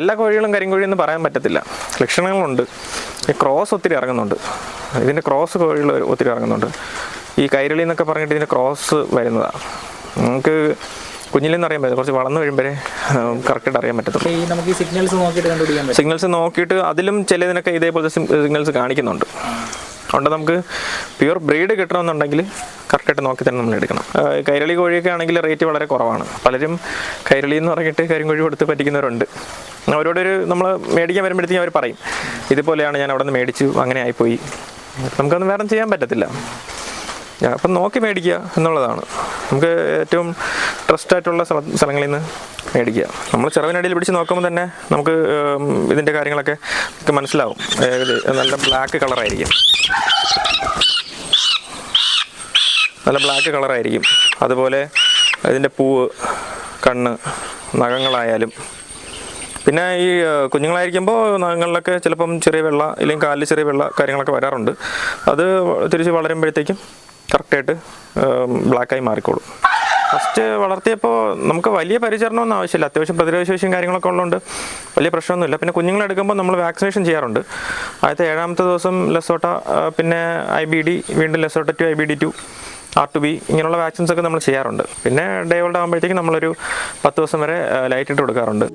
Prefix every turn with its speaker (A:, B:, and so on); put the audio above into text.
A: എല്ലാ കോഴികളും കരിങ്കോഴി എന്ന് പറയാൻ പറ്റത്തില്ല. ലക്ഷണങ്ങളുണ്ട്. ഈ ക്രോസ് ഒത്തിരി ഇറങ്ങുന്നുണ്ട്. ഇതിന്റെ ക്രോസ് കോഴികൾ ഒത്തിരി ഇറങ്ങുന്നുണ്ട്. ഈ കൈരളി എന്നൊക്കെ പറഞ്ഞിട്ട് ഇതിന്റെ ക്രോസ് വരുന്നതാണ് നമുക്ക് കുഞ്ഞിലെന്ന് അറിയാൻ പറ്റും കുറച്ച് വളർന്നു കഴിയുമ്പോഴേ കറക്റ്റായിട്ട് അറിയാൻ പറ്റത്തുള്ളൂ.
B: നമുക്ക് സിഗ്നൽസ് നോക്കിയിട്ട് കണ്ടുപിടിക്കാൻ
A: സിഗ്നൽസ് നോക്കിയിട്ട് അതിലും ചിലതിനൊക്കെ ഇതേപോലത്തെ സിഗ്നൽസ് കാണിക്കുന്നുണ്ട്. അതുകൊണ്ട് നമുക്ക് പ്യുവർ ബ്രീഡ് കിട്ടണമെന്നുണ്ടെങ്കിൽ കറക്റ്റായിട്ട് നോക്കി തന്നെ നമ്മൾ എടുക്കണം. കൈരളി കോഴിയൊക്കെ ആണെങ്കിൽ റേറ്റ് വളരെ കുറവാണ്. പലരും കൈരളി എന്ന് പറഞ്ഞിട്ട് കരിങ്കോഴി കൊടുത്ത് പറ്റിക്കുന്നവരുണ്ട്. അവരോട് ഒരു നമ്മൾ മേടിക്കാൻ വരുമ്പോഴത്തേക്കും അവർ പറയും ഇതുപോലെയാണ് ഞാൻ അവിടെ നിന്ന് മേടിച്ചു അങ്ങനെ ആയിപ്പോയി. നമുക്കൊന്നും വേറെ ചെയ്യാൻ പറ്റത്തില്ല. അപ്പം നോക്കി മേടിക്കുക എന്നുള്ളതാണ്. നമുക്ക് ഏറ്റവും ട്രസ്റ്റ് ആയിട്ടുള്ള സ്ഥല സ്ഥലങ്ങളിൽ നിന്ന് മേടിക്കുക. നമ്മൾ ചെറുവിനടിയിൽ പിടിച്ച് നോക്കുമ്പോൾ തന്നെ നമുക്ക് ഇതിന്റെ കാര്യങ്ങളൊക്കെ നമുക്ക് മനസ്സിലാവും. നല്ല ബ്ലാക്ക് കളറായിരിക്കും നല്ല ബ്ലാക്ക് കളറായിരിക്കും അതുപോലെ ഇതിന്റെ പൂവ് കണ്ണ് നഖങ്ങളായാലും പിന്നെ ഈ കുഞ്ഞുങ്ങളായിരിക്കുമ്പോൾ നഖങ്ങളിലൊക്കെ ചിലപ്പം ചെറിയ വെള്ള അല്ലെങ്കിൽ കാലിൽ ചെറിയ വെള്ള കാര്യങ്ങളൊക്കെ വരാറുണ്ട്. അത് തിരിച്ച് വളരുമ്പോഴത്തേക്കും കറക്റ്റായിട്ട് ബ്ലാക്കായി മാറിക്കോളും. ഫസ്റ്റ് വളർത്തിയപ്പോൾ നമുക്ക് വലിയ പരിചരണമൊന്നും ആവശ്യമില്ല. അത്യാവശ്യം പ്രതിരോധ ശേഷിയും കാര്യങ്ങളൊക്കെ ഉള്ളതുകൊണ്ട് വലിയ പ്രശ്നമൊന്നുമില്ല. പിന്നെ കുഞ്ഞുങ്ങളെടുക്കുമ്പോൾ നമ്മൾ വാക്സിനേഷൻ ചെയ്യാറുണ്ട്. ആദ്യത്തെ ഏഴാമത്തെ ദിവസം ലെസോട്ട പിന്നെ ഐ ബി ഡി വീണ്ടും LaSota two I B D two R two B ഇങ്ങനെയുള്ള വാക്സിൻസ് ഒക്കെ നമ്മൾ ചെയ്യാറുണ്ട്. പിന്നെ ഡേ ഓൾഡ് ആകുമ്പോഴത്തേക്കും നമ്മളൊരു പത്ത് ദിവസം വരെ ലൈറ്റ് ഇട്ട് കൊടുക്കാറുണ്ട്.